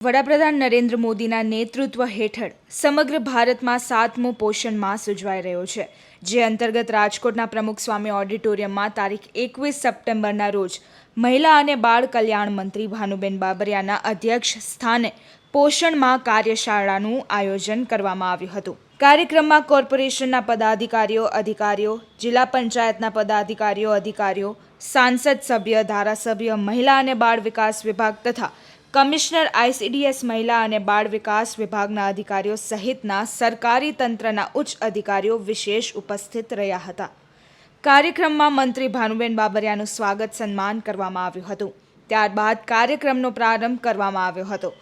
વડાપ્રધાન નરેન્દ્ર મોદીના નેતૃત્વ હેઠળ સમગ્ર ભારતમાં સાતમો પોષણ માસ ઉજવાઈ રહ્યો છે, જે અંતર્ગત રાજકોટના પ્રમુખ સ્વામી ઓડિટોરિયમમાં તારીખ એકવીસ સપ્ટેમ્બરના રોજ મહિલા અને બાળ કલ્યાણ મંત્રી ભાનુબેન બાબરિયાના અધ્યક્ષ સ્થાને પોષણ માહ કાર્યશાળાનું આયોજન કરવામાં આવ્યું હતું. કાર્યક્રમમાં કોર્પોરેશનના પદાધિકારીઓ, અધિકારીઓ, જિલ્લા પંચાયતના પદાધિકારીઓ, અધિકારીઓ, સાંસદ સભ્ય, ધારાસભ્ય, મહિલા અને બાળ વિકાસ વિભાગ તથા કમિશનર આઈસીડીએસ મહિલા અને બાળ વિકાસ વિભાગના અધિકારીઓ સહિતના સરકારી તંત્રના ઉચ્ચ અધિકારીઓ વિશેષ ઉપસ્થિત રહ્યા હતા. કાર્યક્રમમાં મંત્રી ભાનુબેન બાબરિયાનું સ્વાગત સન્માન કરવામાં આવ્યું હતું. ત્યારબાદ કાર્યક્રમનો પ્રારંભ કરવામાં આવ્યો હતો.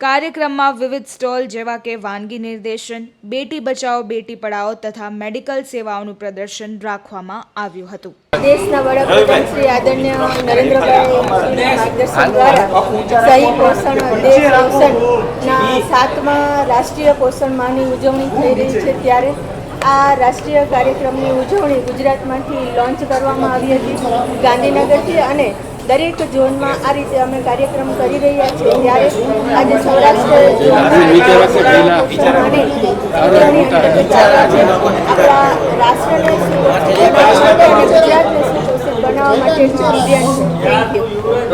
કાર્યક્રમમાં વિવિધ સ્ટોલ જેવા કે વાનગી નિર્દેશન, બેટી બચાવો, બેટી પઢાઓ તથા મેડિકલ સેવાઓનું પ્રદર્શન રાખવામાં આવ્યું હતું. દેશના વડાપ્રધાન શ્રી આદરણીય નરેન્દ્રભાઈ માર્ગદર્શન દ્વારા સહી પોષણ દેશ પોષણના સાતમા રાષ્ટ્રીય પોષણ માહની ઉજવણી થઈ રહી છે ત્યારે આ રાષ્ટ્રીય કાર્યક્રમની ઉજવણી ગુજરાતમાંથી લોન્ચ કરવામાં આવી હતી ગાંધીનગરથી અને દરેક ઝોનમાં આ રીતે અમે કાર્યક્રમ કરી રહ્યા છીએ ત્યારે આજે સૌરાષ્ટ્ર આપણા રાષ્ટ્રને Ciao, grazie a.